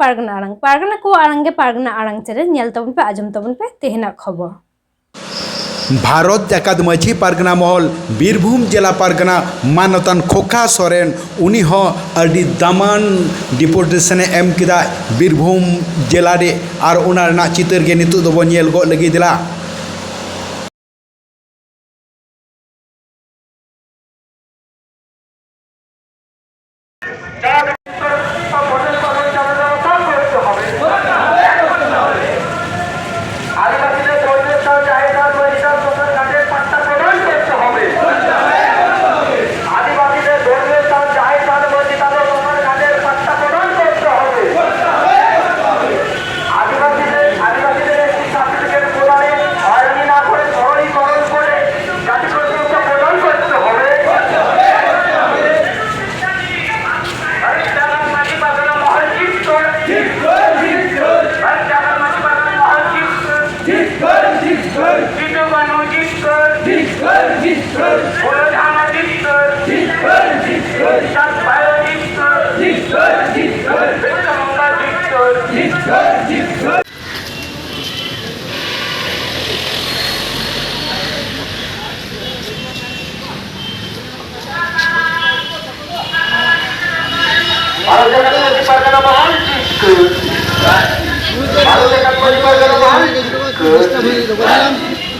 ᱯᱟᱨᱜᱟᱱᱟ ᱟᱲᱟᱝ ᱯᱟᱨᱜᱟᱱᱟ ᱠᱚ ᱟᱲᱟᱝ ᱜᱮ ᱯᱟᱨᱜᱟᱱᱟ ᱟᱲᱟᱝ ᱪᱮᱨᱮ ᱧᱮᱞ ᱛᱟᱵᱚᱱ ᱯᱮ ᱟᱸᱡᱚᱢ ᱛᱟᱵᱚᱱ ᱯᱮ ᱛᱮᱦᱮᱧᱟᱜ ᱠᱷᱚᱵᱚᱨ ভারত জাকাত মাঝি পারগানা মহল বীরভূম জেলা পারগানা মানতান খোকা সরেন উনি হ আডি দামান ডিপোর্টেশনে এম কেদা বীরভূম জেলারে আর ওনার না চিতর গে নিতু দবো নিয়েল গো লাগি দিলা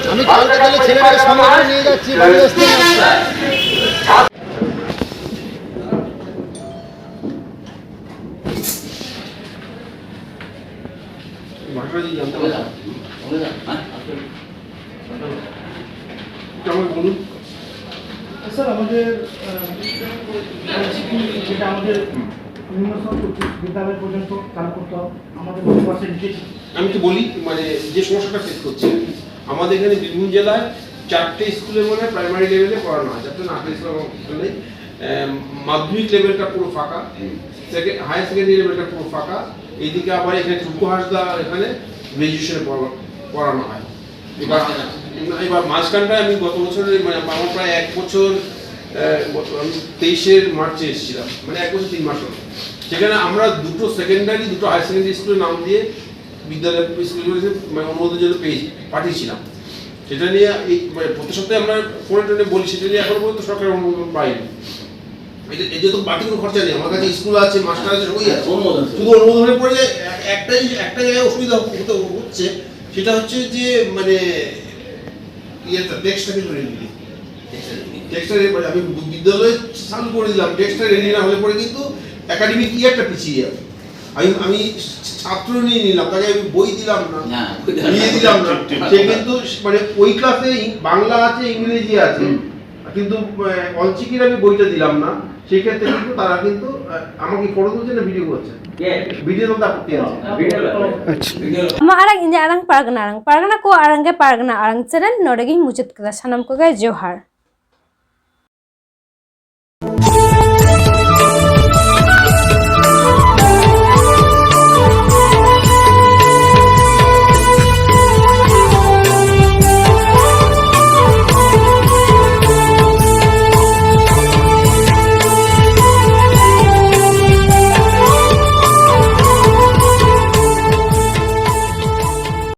আমি ছেলেটাকে সঙ্গে নিয়ে যাচ্ছি স্যার আমাদের যেটা আমাদের নিম্নস্তর বিদ্যালয় পর্যন্ত চালু করতে হবে আমাদের আমি তো বলি মানে যে সমস্যাটা ফেস করছে আমাদের এখানে বীরভূম জেলায় চারটে স্কুলে মানে প্রাইমারি লেভেলে পড়ানো হয়। চারটে না স্কুলে মাধ্যমিক লেভেলটা পুরো ফাঁকা সেকেন্ড হায়ার সেকেন্ডারি লেভেলটা পুরো ফাঁকা। এইদিকে আবার এখানে টুকু হাসদা এখানে গ্রাজুয়েশনে পড়ানো হয়। এবার এবার মাঝখানটায় আমি গত বছরের মানে আমার প্রায় এক বছর আমি তেইশের মার্চে এসেছিলাম। মানে এক বছর তিন মাস হলো। সেখানে আমরা দুটো সেকেন্ডারি দুটো হায়ার সেকেন্ডারি স্কুলের নাম দিয়ে বিদ্যালয় স্কুলগুলোতে মানে অনুমোদন জন্য পেয়ে পাঠিয়েছিলাম। সেটা নিয়ে এই মানে প্রতি সপ্তাহে আমরা ফোনে টোনে বলি, সেটা নিয়ে এখনও পর্যন্ত সরকার অনুমোদন পাইনি এটা তো বাড়তি কোনো খরচা নেই আমার কাছে স্কুল আছে মাস্টার আছে সবই আছে। শুধু অনুমোদনের পরে একটাই একটা জায়গায় অসুবিধা হতে হচ্ছে সেটা হচ্ছে যে মানে ইয়েটা মানে আমি বিদ্যালয়ে চালু করে দিলাম টেক্সটটা রেডি না হলে পরে কিন্তু একাডেমিক ইয়ারটা পিছিয়ে যাবে। আমি আমি ছাত্র নিয়ে নিলাম তাকে আমি বই দিলাম না নিয়ে দিলাম না। সে কিন্তু মানে ওই ক্লাসে বাংলা আছে ইংরেজি আছে কিন্তু আহ, অঞ্চিকির আমি বইটা দিলাম না সেক্ষেত্রে কিন্তু তারা কিন্তু আহ, আমাকে ফটো তুলছে না ভিডিও করছে ভিডিও তো আপত্তি আছে ᱟᱢᱟᱜ ᱟᱲᱟᱝ ᱤᱧᱟᱹᱜ ᱟᱲᱟᱝ ᱯᱟᱨᱜᱟᱱᱟ ᱟᱲᱟᱝ ᱯᱟᱨᱜᱟᱱᱟ ᱠᱚ ᱟᱲᱟᱝ ᱜᱮ ᱯᱟᱨᱜᱟᱱᱟ ᱟᱲᱟᱝ ᱪᱮᱨᱮ ᱱᱚᱰᱮ ᱜᱤᱧ ᱢᱩᱪᱟᱹᱫ ᱠᱮᱫᱟ ᱥᱟᱱᱟᱢ ᱠᱚᱜᱮ ᱡᱚᱦᱟᱨ